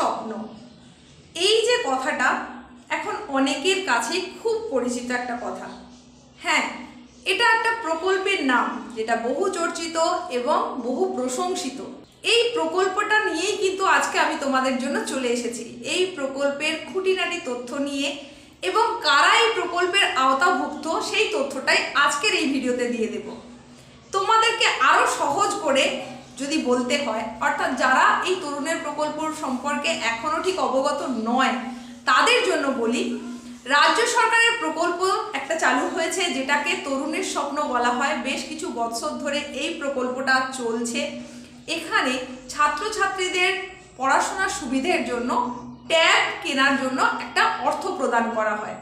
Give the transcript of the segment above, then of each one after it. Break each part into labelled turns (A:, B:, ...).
A: স্বপ্ন। এই যে কথাটা এখন অনেকের কাছে খুব পরিচিত একটা কথা। হ্যাঁ এটা একটা প্রকল্পের নাম, যেটা বহু চর্চিত এবং বহু প্রশংসিত। এই প্রকল্পটা নিয়েই কিন্তু আজকে আমি তোমাদের জন্য চলে এসেছি। এই প্রকল্পের খুঁটিনাটি তথ্য নিয়ে এবং কারা এই প্রকল্পের আওতাভুক্ত সেই তথ্যটাই আজকের এই ভিডিওতে দিয়ে দেব। তোমাদেরকে আরও সহজ করে যদি বলতে হয়, অর্থাৎ যারা এই তরুণের প্রকল্প সম্পর্কে এখনও ঠিক অবগত নয়, তাদের জন্য বলি, রাজ্য সরকারের প্রকল্প একটা চালু হয়েছে যেটাকে তরুণের স্বপ্ন বলা হয়। বেশ কিছু বছর ধরে এই প্রকল্পটা চলছে। এখানে ছাত্রছাত্রীদের পড়াশোনার সুবিধের জন্য ট্যাব কেনার জন্য একটা অর্থ প্রদান করা হয়,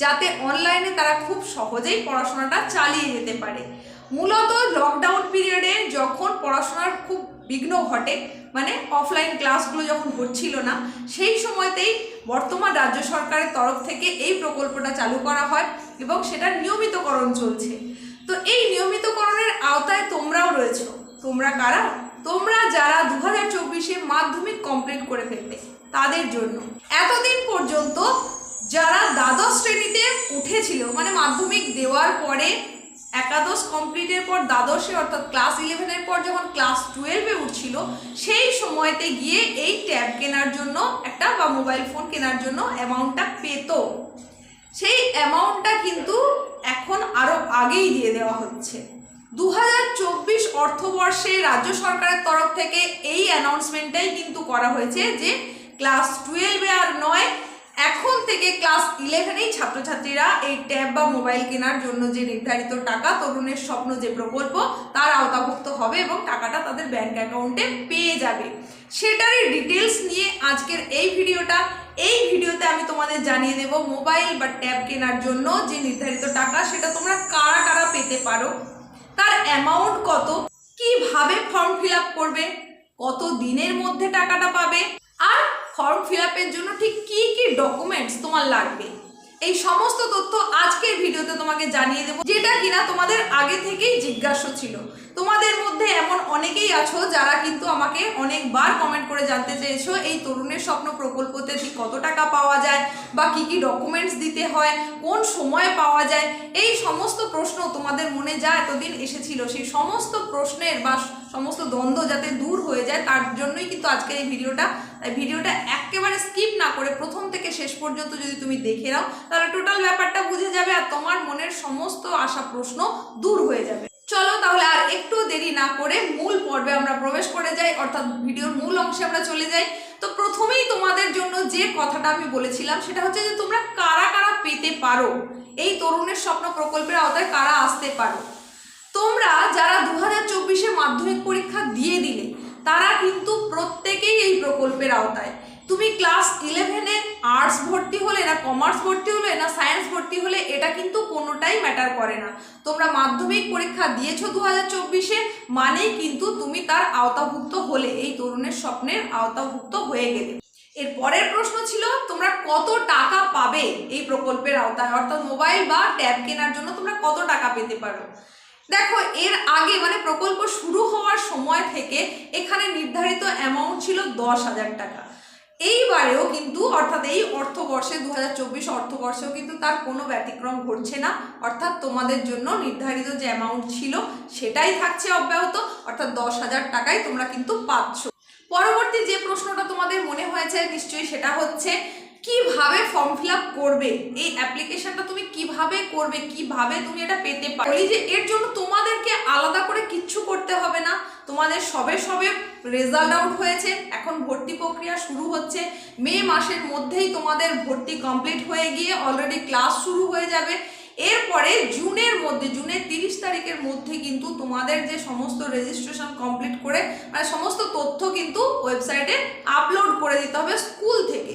A: যাতে অনলাইনে তারা খুব সহজেই পড়াশোনাটা চালিয়ে যেতে পারে। মূলত লকডাউন পিরিয়ডে যখন পড়াশোনার খুব বিঘ্ন ঘটে মানে অফলাইন ক্লাসগুলো যখন হচ্ছিল না, সেই সময়তেই বর্তমান রাজ্য সরকারের তরফ থেকে এই প্রকল্পটা চালু করা হয় এবং সেটা নিয়মিতকরণ চলছে। তো এই নিয়মিতকরণের আওতায় তোমরাও রয়েছো। তোমরা কারা? তোমরা যারা দু হাজার চব্বিশে মাধ্যমিক কমপ্লিট করে ফেলবে তাদের জন্য। এতদিন পর্যন্ত যারা দ্বাদশ শ্রেণীতে উঠেছিল মানে মাধ্যমিক দেওয়ার পরে একাদশ কমপ্লিটের পর দ্বাদশে, অর্থাৎ ক্লাস ইলেভেনের পর যখন ক্লাস টুয়েলভে উঠছিল, সেই সময়তে গিয়ে এই ট্যাব কেনার জন্য একটা বা মোবাইল ফোন কেনার জন্য অ্যামাউন্টটা পেত। সেই অ্যামাউন্টটা কিন্তু এখন আরও আগেই দিয়ে দেওয়া হচ্ছে। দু হাজার চব্বিশ অর্থবর্ষে রাজ্য সরকারের তরফ থেকে এই অ্যানাউন্সমেন্টটাই কিন্তু করা হয়েছে যে ক্লাস টুয়েলভে আর নয় থেকে ক্লাস ইলেভেনেই ছাত্রছাত্রীরা এই ট্যাব বা মোবাইল কেনার জন্য যে নির্ধারিত টাকা, তরুণের স্বপ্ন যে প্রকল্প, তার আওতাভুক্ত হবে এবং টাকাটা তাদের ব্যাংক অ্যাকাউন্টে পেয়ে যাবে। সেটারই ডিটেলস নিয়ে আজকের এই ভিডিওটা। এই ভিডিওতে আমি তোমাদের জানিয়ে দেব মোবাইল বা ট্যাব কেনার জন্য যে নির্ধারিত টাকা, সেটা তোমরা কারা কারা পেতে পারো? তার অ্যামাউন্ট কত? কীভাবে ফর্ম ফিল করবে? কত দিনের মধ্যে টাকাটা পাবে? আর ফর্ম ফিল জন্য ঠিক কি ডকুমেন্টস তোমার লাগবে। এই সমস্ত তথ্য আজকের ভিডিওতে তোমাকে জানিয়ে দেবো, যেটা কিনা তোমাদের আগে থেকেই জিজ্ঞাসা ছিল। তোমাদের মধ্যে এমন অনেকেই আছো যারা কিন্তু আমাকে অনেকবার কমেন্ট করে জানতে চেয়েছো, এই তরুণের স্বপ্ন প্রকল্পতে কত টাকা পাওয়া যায় বা কি কি ডকুমেন্টস দিতে হয়, কোন সময় পাওয়া যায়, এই সমস্ত প্রশ্ন তোমাদের মনে যা এতদিন এসেছিল, সেই সমস্ত প্রশ্নের বা সমস্ত দ্বন্দ্ব যাতে দূর হয়ে যায়, তার জন্যই কিন্তু আজকের এই ভিডিওটা। তাই ভিডিওটা একেবারে স্কিপ না করে প্রথম থেকে শেষ পর্যন্ত যদি তুমি দেখে নাও, তাহলে টোটাল ব্যাপারটা বুঝে যাবে আর তোমার মনের সমস্ত আশা প্রশ্ন দূর হয়ে যাবে। চলো তাহলে আর একটু দেরি না করে মূল পর্বে আমরা প্রবেশ করে যাই, অর্থাৎ ভিডিওর মূল অংশে আমরা চলে যাই। তো প্রথমেই তোমাদের জন্য যে কথাটা আমি বলেছিলাম, সেটা হচ্ছে যে তোমরা কারা কারা পেতে পারো এই তরুণের স্বপ্ন প্রকল্পের আওতায় কারা আসতে পারো? তোমরা যারা দু হাজার চব্বিশে মাধ্যমিক পরীক্ষা দিয়ে দিলে, তারা কিন্তু প্রত্যেকেই এই প্রকল্পের আওতায়। তুমি ক্লাস ইলেভেনে আর্টস ভর্তি হলে না কমার্স ভর্তি হলে না সায়েন্স ভর্তি হলে এটা কিন্তু কোনোটাই ম্যাটার করে না। তোমরা মাধ্যমিক পরীক্ষা দিয়েছ দু হাজার চব্বিশে, মানেই কিন্তু তুমি তার আওতাভুক্ত হলে, এই তরুণের স্বপ্নের আওতাভুক্ত হয়ে গেলে। এর পরের প্রশ্ন ছিল, তোমরা কত টাকা পাবে এই প্রকল্পের আওতায়? অর্থাৎ মোবাইল বা ট্যাব কেনার জন্য তোমরা কত টাকা পেতে পারো? দেখো, এর আগে মানে প্রকল্প শুরু হওয়ার সময় থেকে এখানে নির্ধারিত অ্যামাউন্ট ছিল দশ হাজার টাকা। এইবারেও কিন্তু, অর্থাৎ এই অর্থবর্ষে দু হাজার চব্বিশ অর্থবর্ষেও কিন্তু তার কোনো ব্যতিক্রম ঘটছে না। অর্থাৎ তোমাদের জন্য নির্ধারিত যে অ্যামাউন্ট ছিল, সেটাই থাকছে অব্যাহত। অর্থাৎ দশ হাজার টাকায় তোমরা কিন্তু পাচ্ছ। পরবর্তী যে প্রশ্নটা তোমাদের মনে হয়েছে, নিশ্চয়ই সেটা হচ্ছে কীভাবে ফর্ম ফিল আপ করবে? এই অ্যাপ্লিকেশনটা তুমি কীভাবে করবে? কীভাবে তুমি এটা পেতে পারো? এই যে এর জন্য তোমাদেরকে আলাদা করে কিচ্ছু করতে হবে না। তোমাদের সবে সবে রেজাল্ট আউট হয়েছে। এখন ভর্তি প্রক্রিয়া শুরু হচ্ছে। মে মাসের মধ্যেই তোমাদের ভর্তি কমপ্লিট হয়ে গিয়ে অলরেডি ক্লাস শুরু হয়ে যাবে। এরপরে জুনের মধ্যে, জুনের তিরিশ তারিখের মধ্যে কিন্তু তোমাদের যে সমস্ত রেজিস্ট্রেশন কমপ্লিট করে মানে সমস্ত তথ্য কিন্তু ওয়েবসাইটে আপলোড করে দিতে হবে স্কুল থেকে।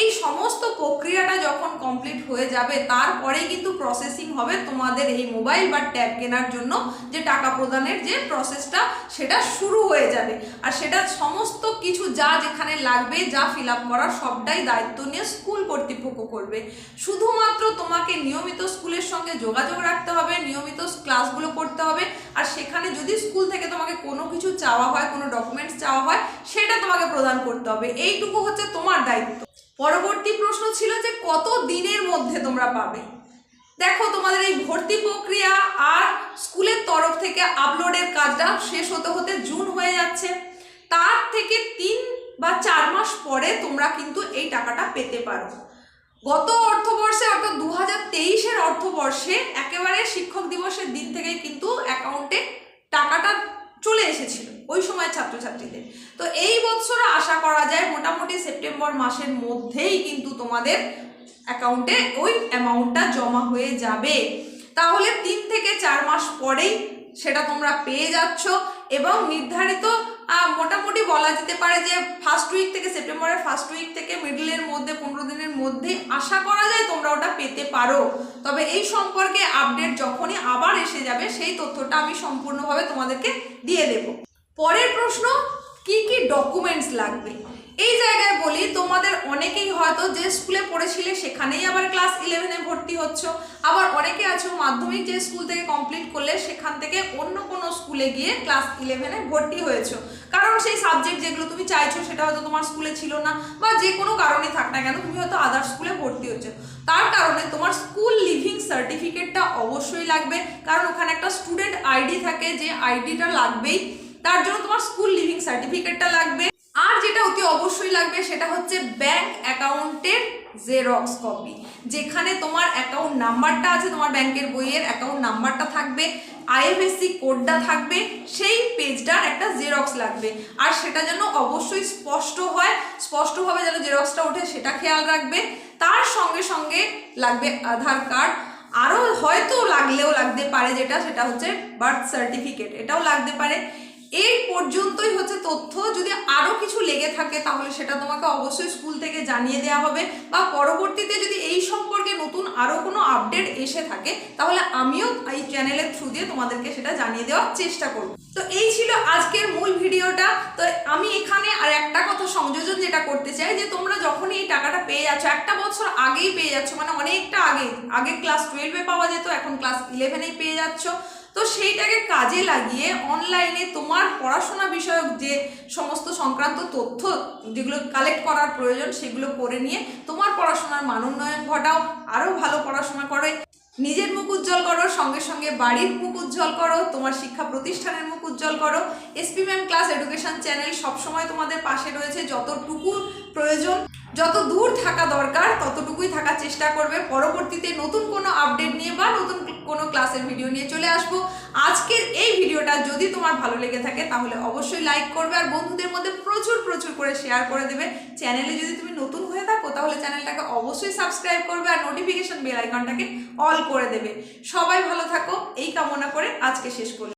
A: এই সমস্ত প্রক্রিয়াটা যখন কমপ্লিট হয়ে যাবে, তারপরেই কিন্তু প্রসেসিং হবে তোমাদের এই মোবাইল বা ট্যাব কেনার জন্য যে টাকা প্রদানের যে প্রসেসটা সেটা শুরু হয়ে যাবে। আর সেটা সমস্ত কিছু যা যেখানে লাগবে, যা ফিল আপ করার সবটাই দায়িত্ব নিয়ে স্কুল কর্তৃপক্ষ করবে। শুধুমাত্র তোমাকে নিয়মিত স্কুলের সঙ্গে যোগাযোগ রাখতে হবে, নিয়মিত ক্লাসগুলো করতে হবে। আর সেখানে যদি স্কুল থেকে তোমাকে কোনো কিছু চাওয়া হয়, কোনো ডকুমেন্টস চাওয়া হয়, সেটা তোমাকে প্রদান করতে হবে। এইটুকু হচ্ছে তোমার দায়িত্ব। পরবর্তী প্রশ্ন ছিল যে কত দিনের মধ্যে তোমরা পাবে? দেখো, তোমাদের এই ভর্তি প্রক্রিয়া আর স্কুলের তরফ থেকে আপলোডের কাজটা শেষ হতে হতে জুন হয়ে যাচ্ছে। তার থেকে তিন বা চার মাস পরে তোমরা কিন্তু এই টাকাটা পেতে পারো। গত অর্থবর্ষে অর্থাৎ দু হাজার তেইশের অর্থবর্ষে একেবারে শিক্ষক দিবসের দিন থেকেই কিন্তু অ্যাকাউন্টে টাকাটা চলে এসেছিল, ওই সময় ছাত্রছাত্রীদের। তো এই বছর আশা করা যায় মোটামুটি সেপ্টেম্বর মাসের মধ্যেই কিন্তু তোমাদের অ্যাকাউন্টে ওই অ্যামাউন্টটা জমা হয়ে যাবে। তাহলে তিন থেকে চার মাস পরেই সেটা তোমরা পেয়ে যাচ্ছ এবং নির্ধারিত মোটামুটি বলা যেতে পারে যে ফার্স্ট উইক থেকে সেপ্টেম্বরের ফার্স্ট উইক থেকে মিডলের মধ্যে, পনেরো দিনের মধ্যে আশা করা যায় তোমরা ওটা পেতে পারো। তবে এই সম্পর্কে আপডেট যখনই আবার এসে যাবে, সেই তথ্যটা আমি সম্পূর্ণভাবে তোমাদেরকে দিয়ে দেব। পরের প্রশ্ন কি কি ডকুমেন্টস লাগবে? এই জায়গায় বলি, তোমাদের অনেকেই হয়তো যে স্কুলে পড়েছিলে, সেখানেই আবার ক্লাস ইলেভেনে ভর্তি হচ্ছ। আবার অনেকে আছো, মাধ্যমিক যে স্কুল থেকে কমপ্লিট করলে, সেখান থেকে অন্য কোনো স্কুলে গিয়ে ক্লাস ইলেভেনে ভর্তি হয়েছো। কারণ সেই সাবজেক্ট যেগুলো তুমি চাইছো, সেটা হয়তো তোমার স্কুলে ছিল না, বা যে কোনো কারণে থাক না কেন, তুমি হয়তো আদার স্কুলে ভর্তি হচ্ছো। তার কারণে তোমার স্কুল লিভিং সার্টিফিকেটটা অবশ্যই লাগবে। কারণ ওখানে একটা স্টুডেন্ট আইডি থাকে, যে আইডিটা লাগবেই। তার জন্য তোমার স্কুল লিভিং সার্টিফিকেটটা লাগবে। আর যেটা অতি অবশ্যই লাগবে সেটা হচ্ছে ব্যাংক অ্যাকাউন্টের জেরক্স কপি যেখানে তোমার অ্যাকাউন্ট নাম্বারটা আছে, তোমার ব্যাংকের বইয়ের অ্যাকাউন্ট নাম্বারটা থাকবে আইএফএসসি কোডটা থাকবে, সেই পেজটার একটা জেরক্স লাগবে। আর সেটা যেন অবশ্যই স্পষ্ট হয়, স্পষ্টভাবে যেন জেরক্সটা ওঠে, সেটা খেয়াল রাখবে। তার সঙ্গে সঙ্গে লাগবে আধার কার্ড। আরও হয়তো লাগলেও লাগতে পারে যেটা, সেটা হচ্ছে বার্থ সার্টিফিকেট এটাও লাগতে পারে। এই পর্যন্তই হচ্ছে তথ্য। যদি আরও কিছু লেগে থাকে, তাহলে সেটা তোমাকে অবশ্যই স্কুল থেকে জানিয়ে দেওয়া হবে। বা পরবর্তীতে যদি এই সম্পর্কে নতুন আরও কোনো আপডেট এসে থাকে, তাহলে আমিও এই চ্যানেলের থ্রু দিয়ে তোমাদেরকে সেটা জানিয়ে দেওয়ার চেষ্টা করব। তো এই ছিল আজকের মূল ভিডিওটা। তো আমি এখানে আর একটা কথা সংযোজন যেটা করতে চাই, যে তোমরা যখনই এই টাকাটা পেয়ে যাচ্ছ, একটা বছর আগেই পেয়ে যাচ্ছ মানে অনেকটা আগে আগে ক্লাস টুয়েলভে পাওয়া যেত, এখন ক্লাস ইলেভেনেই পেয়ে যাচ্ছ। সেইটাকে কাজে লাগিয়ে অনলাইনে তোমার পড়াশোনা বিষয়ক যে সমস্ত সংক্রান্ত তথ্য যেগুলো কালেক্ট করার প্রয়োজন, সেগুলো করে নিয়ে তোমার পড়াশোনার মান উন্নয়ন ঘটাও। আরও ভালো পড়াশোনা করে। নিজের মুখ উজ্জ্বল করো, সঙ্গে সঙ্গে বাড়ির মুখ উজ্জ্বল করো, তোমার শিক্ষা প্রতিষ্ঠানের মুখ উজ্জ্বল করো। SP ma'am class education channel সবসময় তোমাদের পাশে রয়েছে। যতটুকু প্রয়োজন যত দূর থাকা দরকার, ততটুকুই থাকার চেষ্টা করবে। পরবর্তীতে নতুন কোনো আপডেট নিয়ে বা নতুন কোনো ক্লাসের ভিডিও নিয়ে চলে আসব। আজকের এই ভিডিওটা যদি তোমার ভালো লেগে থাকে, তাহলে অবশ্যই লাইক করবে আর বন্ধুদের মধ্যে প্রচুর প্রচুর করে শেয়ার করে দেবে। চ্যানেলে যদি তুমি নতুন হয়ে থাকো, তাহলে চ্যানেলটাকে অবশ্যই সাবস্ক্রাইব করবে আর নোটিফিকেশন বেল আইকনটাকে অল করে দেবে। সবাই ভালো থাকো, এই কামনা করে আজকে শেষ করলাম।